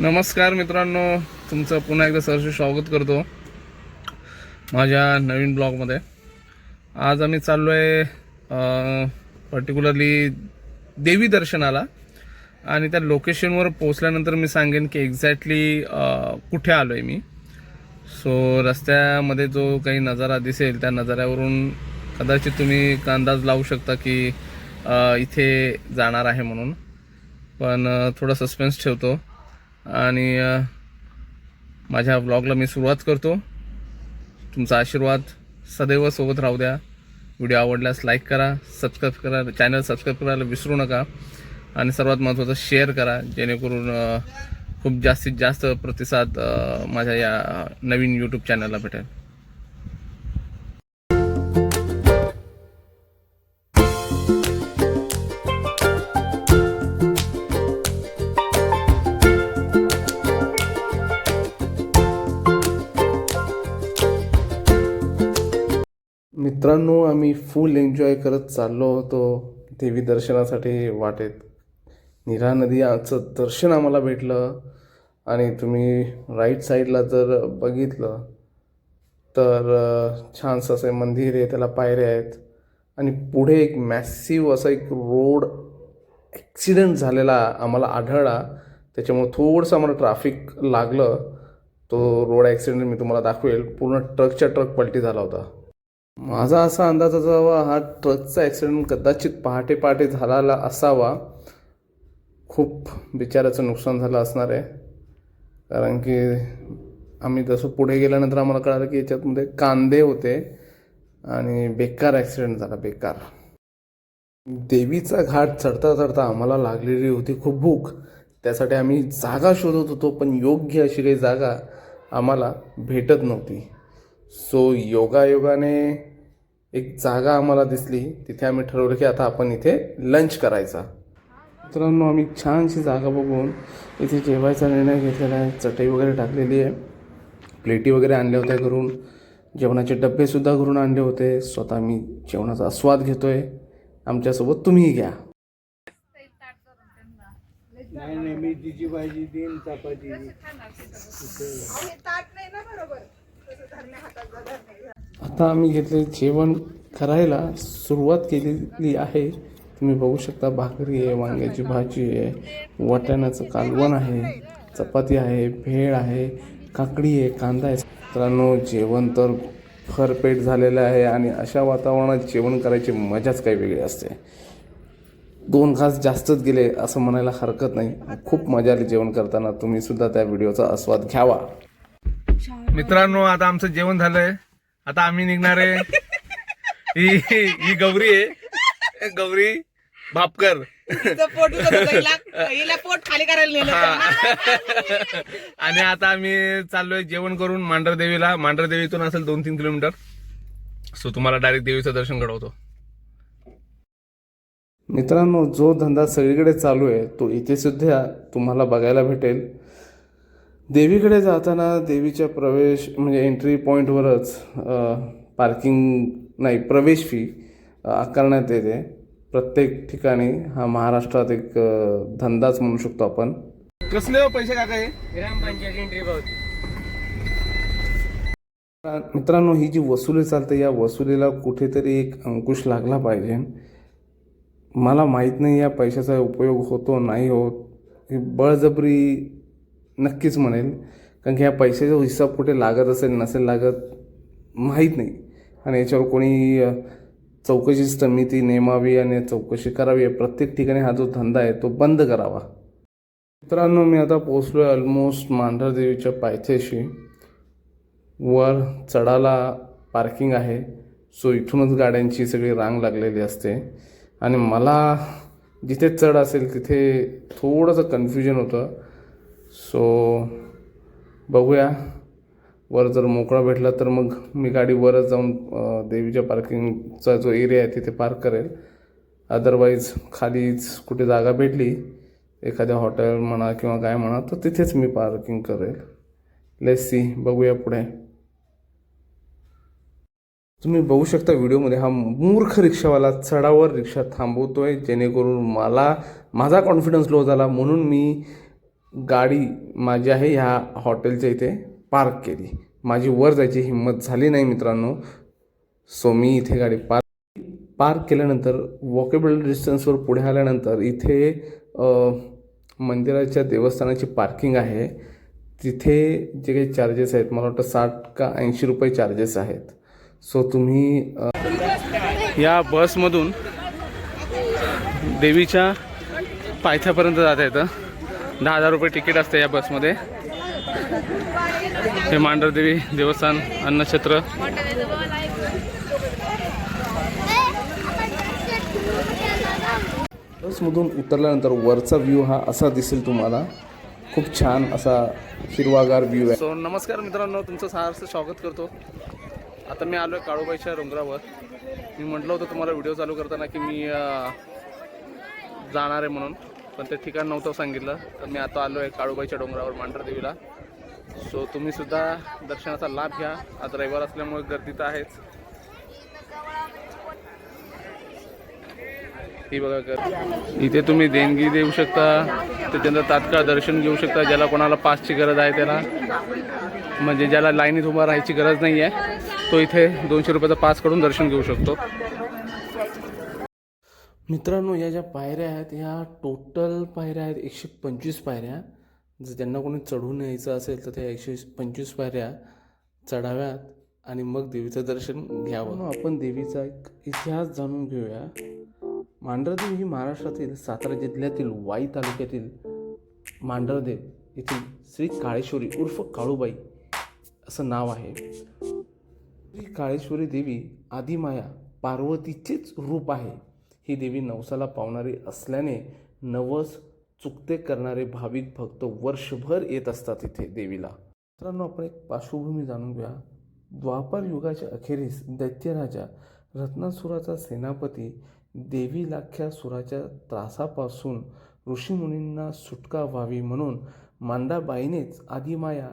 नमस्कार मित्रांनो तुमचं पुन्हा एकदा सरशी स्वागत करतो माझ्या नवीन ब्लॉगमध्ये. आज आम्ही चाललो आहे पर्टिक्युलरली देवी दर्शनाला आणि त्या लोकेशनवर पोचल्यानंतर मी सांगेन की एक्झॅक्टली कुठे आलो आहे मी. सो रस्त्यामध्ये जो काही नजारा दिसेल त्या नजाऱ्यावरून कदाचित तुम्ही अंदाज लावू शकता की इथे जाणार आहे म्हणून. पण थोडा सस्पेन्स ठेवतो. आणि माझ्या ब्लॉगला मी सुरुवात करतो. तुमचा आशीर्वाद सदैव सोबत राहू द्या. व्हिडिओ आवडल्यास लाईक करा सबस्क्राईब करा चॅनल सबस्क्राईब करायला विसरू नका. आणि सर्वात महत्त्वाचं शेअर करा जेणेकरून खूप जास्तीत जास्त प्रतिसाद माझ्या या नवीन यूट्यूब चॅनलला भेटेल. मित्रांनो आम्ही फुल एन्जॉय करत चाललो होतो देवी दर्शनासाठी वाटेत. निरा नदीचं दर्शन आम्हाला भेटलं आणि तुम्ही राईट साईडला जर बघितलं तर छानसं असं मंदिर आहे त्याला पायऱ्या आहेत आणि पुढे एक मॅसिव असा एक रोड ॲक्सिडेंट झालेला आम्हाला आढळला. त्याच्यामुळे थोडंसं आम्हाला ट्रॅफिक लागलं. तो रोड ॲक्सिडेंट मी तुम्हाला दाखवेल. पूर्ण ट्रकच्या ट्रक पलटी झाला होता. माझा असा अंदाज असावा हा ट्रकचा ॲक्सिडेंट कदाचित पहाटे पहाटे झालेला असावा. खूप बिचाराचं नुकसान झालं असणार आहे. कारण की आम्ही जसं पुढे गेल्यानंतर आम्हाला कळालं की याच्यातमध्ये कांदे होते आणि बेकार ॲक्सिडेंट झाला बेकार. देवीचा घाट चढता चढता आम्हाला लागलेली होती खूप भूक. त्यासाठी आम्ही जागा शोधत होतो पण योग्य अशी काही जागा आम्हाला भेटत नव्हती. सो योगायोगाने एक जागा आम्हाला दिसली. तिथे आम्ही ठरवलं की आता आपण इथे लंच करायचा. मित्रांनो आम्ही छानशी जागा बघून इथे जेवायचा निर्णय घेतलेला आहे. चटई वगैरे टाकलेली आहे. प्लेटी वगैरे आणल्या होत्या घरून. जेवणाचे डबेसुद्धा घरून आणले होते. स्वतः मी जेवणाचा आस्वाद घेतोय. आमच्यासोबत तुम्हीही घ्या. नाही नाही मी तिची भाजी देईन चपाती आता आम्ही घेतले जेवण करायला सुरुवात केलेली आहे. तुम्ही बघू शकता भाकरी आहे वांग्याची भाजी आहे वाटाण्याचं कालवण आहे चपाती आहे भेळ आहे काकडी आहे कांदा आहे. मित्रांनो जेवण तर भरपेट झालेलं आहे आणि अशा वातावरणात जेवण करायची मजाच काही वेगळी असते. दोन घास जास्तच गेले असं म्हणायला हरकत नाही. खूप मजा आली जेवण करताना. तुम्ही सुद्धा त्या व्हिडिओचा आस्वाद घ्यावा. मित्रांनो आता आमचं जेवण झालंय. आता आम्ही निघणार आहे. ही ही गौरी आहे. गौरी भापकर. तिचं पोट दुखत होतं. हिला हिला पोट खाली करायला नेलं होतं. आणि आता आम्ही चाललोय जेवण करून मांढरदेवीला. मांढरदेवीतून असेल दोन तीन किलोमीटर. सो तुम्हाला डायरेक्ट देवीचं दर्शन घडवतो. मित्रांनो जो धंदा सगळीकडे चालू आहे तो इथे सुद्धा तुम्हाला बघायला भेटेल. देवीकडे जाताना देवीच्या प्रवेश म्हणजे एंट्री पॉईंटवरच पार्किंग नाही प्रवेश फी आकारण्यात येते. प्रत्येक ठिकाणी हा महाराष्ट्रात एक धंदाच म्हणू शकतो आपण. कसले हो पैसे का काय ग्रामपंचायत एंट्री मित्रांनो ही जी वसुली चालते या वसुलीला कुठेतरी एक अंकुश लागला पाहिजे. मला माहीत नाही या पैशाचा उपयोग होतो नाही होत. ही बळजबरी नक्कीच म्हणेल. कारण की ह्या पैशाचा हिसाब कुठे लागत असेल नसेल लागत माहीत नाही. आणि याच्यावर कोणी चौकशी समिती नेमावी आणि चौकशी करावी प्रत्येक ठिकाणी हा जो धंदा आहे तो बंद करावा. मित्रांनो मी आता पोचलो आहे ऑलमोस्ट मांढरदेवीच्या पायथ्याशी. वर चढाला पार्किंग आहे. सो इथूनच गाड्यांची सगळी रांग लागलेली असते. आणि मला जिथे चढ असेल तिथे थोडंसं कन्फ्युजन होतं. सो बघूया. वर जर मोकळा भेटला तर मग मी गाडी वरच जाऊन देवीच्या पार्किंगचा जो एरिया आहे तिथे पार्क करेल. अदरवाईज खालीच कुठे जागा भेटली एखाद्या हॉटेल म्हणा किंवा काय म्हणा तर तिथेच मी पार्किंग करेल. लेस सी बघूया पुढे. तुम्ही बघू शकता व्हिडिओमध्ये हा मूर्ख रिक्षावाला चढावर रिक्षा थांबवतो आहे जेणेकरून मला माझा कॉन्फिडन्स लो झाला. म्हणून मी गाडी माझी आहे ह्या हॉटेलच्या इथे पार्क केली. माझी वर जायची हिंमत झाली नाही मित्रांनो. सो मी इथे गाडी पार्क पार्क केल्यानंतर वॉकेबल डिस्टन्सवर पुढे आल्यानंतर इथे मंदिराच्या देवस्थानाची पार्किंग आहे. तिथे जे काही चार्जेस आहेत मला वाटतं साठ का ऐंशी रुपये चार्जेस आहेत. सो तुम्ही या बसमधून देवीच्या पायथ्यापर्यंत जाता येतं. दहा हजार रुपये तिकीट असते या बसमध्ये हे मांढरदेवी देवस्थान अन्नक्षेत्र बसमधून उतरल्यानंतर वरचा व्ह्यू हा असा दिसेल तुम्हाला. खूप छान असा हिरवागार व्ह्यू आहे. सो नमस्कार मित्रांनो तुमचं सहर्ष स्वागत करतो. आता मी आलो आहे काळूबाईच्या डोंगरावर. मी म्हटलं होतं तुम्हाला व्हिडिओ चालू करताना की मी जाणार आहे म्हणून. पण ते ठिकाण नव्हतं सांगितलं. तर मी आता आलो आहे काळूबाईच्या डोंगरावर मांढरदेवीला सो तुम्हीसुद्धा दर्शनाचा लाभ घ्या. आज रविवार असल्यामुळे गर्दी तर आहेच. ही बघा कर इथे तुम्ही देणगी देऊ शकता. त्याच्यानंतर तात्काळ दर्शन घेऊ शकता ज्याला कोणाला पासची गरज आहे त्याला. म्हणजे ज्याला लाईनीत उभा राहायची गरज नाही आहे तो इथे दोनशे रुपयाचा पास करून दर्शन घेऊ शकतो. मित्रांनो या ज्या पायऱ्या आहेत ह्या टोटल पायऱ्या आहेत एकशे पंचवीस पायऱ्या. जर ज्यांना कोणी चढून यायचं असेल तर त्या एकशे पंचवीस पायऱ्या चढाव्यात आणि मग देवीचं दर्शन घ्यावं. आपण देवीचा एक इतिहास जाणून घेऊया. मांढरदेव ही महाराष्ट्रातील सातारा जिल्ह्यातील वाई तालुक्यातील मांढरदेव येथील श्री काळेश्वरी उर्फ काळूबाई असं नाव आहे. श्री काळेश्वरी देवी आदिमाया पार्वतीचेच रूप आहे. ही देवी नवसाला पावणारी असल्याने नवस चुकते करणारे भाविक भक्त वर्षभर येत असतात इथे देवीला. मित्रांनो आपण एक पार्श्वभूमी जाणून घ्या द्वापर युगाच्या अखेरीस दैत्यराजा रत्नासुराचा सेनापती देवी लाख्या सुराच्या त्रासापासून ऋषीमुनींना सुटका व्हावी म्हणून मांडाबाईनेच आदिमाया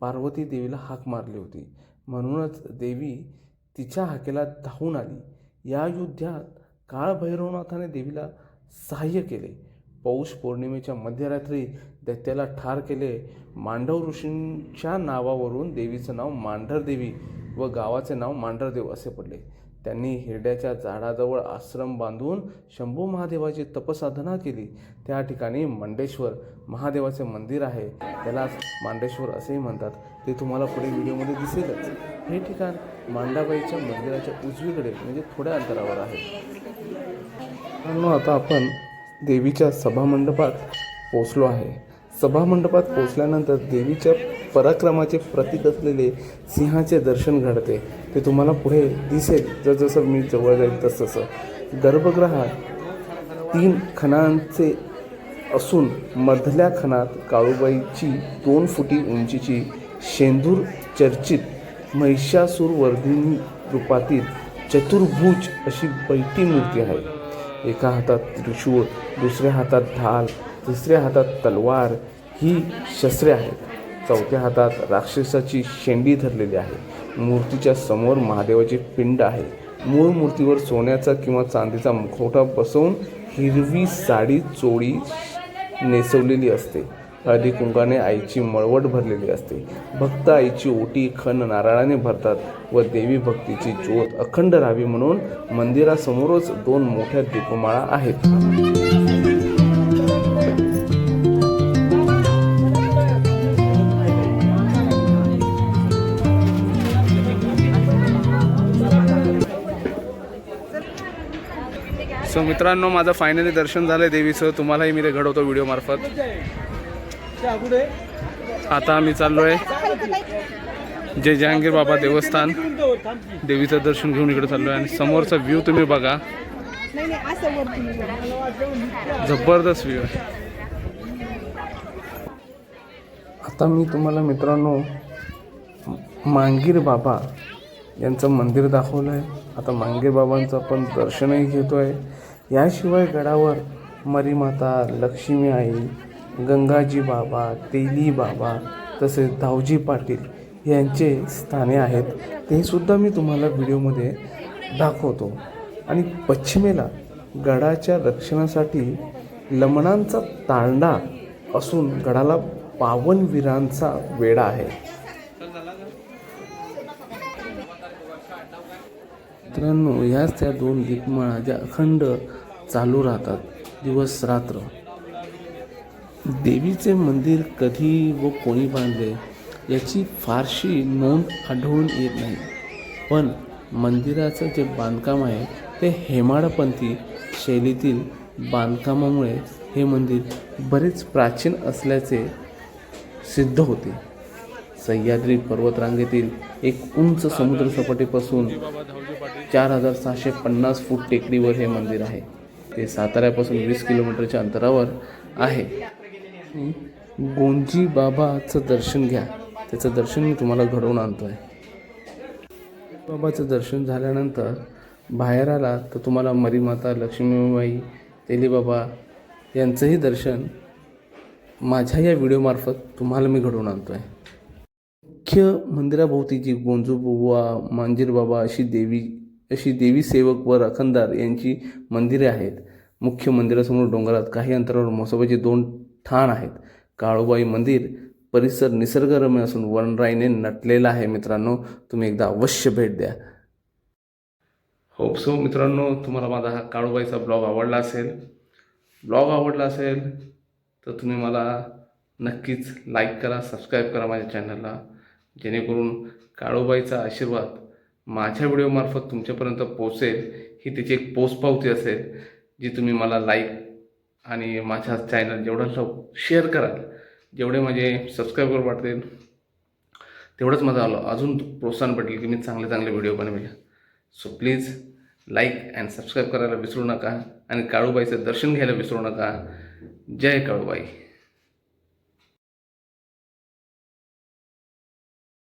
पार्वती देवीला हाक मारली होती. म्हणूनच देवी तिच्या हाकेला धावून आली. या युद्धात काळभैरवनाथाने देवीला सहाय्य केले. पौष पौर्णिमेच्या मध्यरात्री दैत्याला ठार केले. मांडव ऋषींच्या नावावरून देवीचं नाव मांढरदेवी व गावाचे नाव मांढरदेव असे पडले. त्यांनी हिरड्याच्या झाडाजवळ आश्रम बांधून शंभू महादेवाची तपसाधना केली. त्या ठिकाणी मंडेश्वर महादेवाचे मंदिर आहे. त्यालाच मांडेश्वर असेही म्हणतात. ते तुम्हाला पुढे व्हिडिओमध्ये दिसेलच. हे ठिकाण मांडाबाईच्या मंदिराच्या उजवीकडे म्हणजे थोड्या अंतरावर आहे. मित्रांनो आता आपण देवीच्या सभामंडपात पोचलो आहे. सभामंडपात पोचल्यानंतर देवीच्या पराक्रमाचे प्रतीक असलेले सिंहाचे दर्शन घडते. ते तुम्हाला पुढे दिसेल. जसजसं मी जवळ जाईल तसतसं. गर्भगृहात तीन खणांचे असून मधल्या खणात काळूबाईची दोन फुटी उंचीची शेंदूर चर्चित महिषासूरवर्धिनी रूपातील चतुर्भुज अशी बैठी मूर्ती आहे. एका हातात त्रिशूळ दुसऱ्या हातात ढाल तिसऱ्या हातात तलवार ही शस्त्रे आहेत. चौथ्या हातात राक्षसाची शेंडी धरलेली आहे. मूर्तीच्या समोर महादेवाचे पिंड आहे. मूळ मूर्तीवर सोन्याचा किंवा चांदीचा मुखवटा बसवून हिरवी साडी चोळी नेसवलेली असते. हळदी कुंकाने आईची मळवट भरलेली असते. भक्त आईची ओटी खण नारळाने भरतात व देवी भक्तीची ज्योत अखंड राहावी म्हणून मंदिरासमोरच दोन मोठ्या दीपमाळा आहेत. सो मित्रांनो माझं फायनली दर्शन झालं देवीचं. तुम्हालाही मी ते घडवतो व्हिडिओ मार्फत. आता आम्ही चाललो आहे जय जहांगीर बाबा देवस्थान. देवीचं दर्शन घेऊन इकडे चाललो आहे आणि समोरचा व्ह्यू तुम्ही बघा. जबरदस्त व्ह्यू आहे. आता मी तुम्हाला मित्रांनो मांगीर बाबा यांचं मंदिर दाखवलं आहे आता मांगीर बाबांचं आपण दर्शनही घेतो आहे याशिवाय गडावर मरीमाता लक्ष्मी आई गंगाजी बाबा तेली बाबा तसेच धावजी पाटील यांचे स्थाने आहेत. ते सुद्धा मी तुम्हाला व्हिडिओमध्ये दाखवतो. आणि पश्चिमेला गडाच्या रक्षणासाठी लमणांचा तांडा असून गडाला पावनवीरांचा वेढा आहे. मित्रांनो याच त्या दोन दीपमाळा ज्या अखंड चालू राहतात दिवस रात्र. देवीचे मंदिर कधी व कोणी बांधले याची फारशी नोंद आढळून येत नाही. पण मंदिराचं जे बांधकाम आहे ते हेमाडपंथी शैलीतील बांधकामामुळे हे मंदिर बरेच प्राचीन असल्याचे सिद्ध होते. सह्याद्री पर्वतरांगेतील एक उंच समुद्रसपाटीपासून चार हजार सहाशे पन्नास फूट टेकडीवर हे मंदिर आहे. ते साताऱ्यापासून वीस किलोमीटरच्या अंतरावर आहे. गोंजी बाबाचं दर्शन घ्या. त्याचं दर्शन मी तुम्हाला घडवून आणतो आहे बाबाचं दर्शन झाल्यानंतर बाहेर आला तर तुम्हाला मरीमाता लक्ष्मीबाई तेलीबाबा यांचंही दर्शन माझ्या या व्हिडिओमार्फत तुम्हाला मी घडवून आणतो आहे मुख्य मंदिराभोवती जी गोंजूबुवा मांजीरबाबा अशी देवी अशी देवी सेवक व रखनदार यांची मंदिरे आहेत. मुख्य मंदिरासमोर डोंगरात काही अंतरावर म्हसोबाचे दोन ठाण आहेत. काळूबाई मंदिर परिसर निसर्गरम्य असून वनराईने नटलेला आहे मित्रांनो. तुम्ही एकदा अवश्य भेट द्या. होप सो मित्रांनो तुम्हाला माझा हा काळूबाईचा ब्लॉग आवडला असेल. ब्लॉग आवडला असेल तर तुम्ही मला नक्कीच लाईक करा सबस्क्राईब करा माझ्या चॅनलला जेणेकरून काळूबाईचा आशीर्वाद माझ्या व्हिडिओमार्फत तुमच्यापर्यंत पोचेल ही त्याची एक पोस्ट पावती असेल जी तुम्ही मला लाईक आणि माझ्या चॅनल जेवढं लव शेअर कराल जेवढे माझे सबस्क्रायबर वाटतील तेवढंच माझं आलं अजून प्रोत्साहन भेटेल की मी चांगले चांगले व्हिडिओ बनवेल. So please like and subscribe करायला विसरू नका आणि काळूबाईचं दर्शन घ्यायला विसरू नका. जय काळूबाई.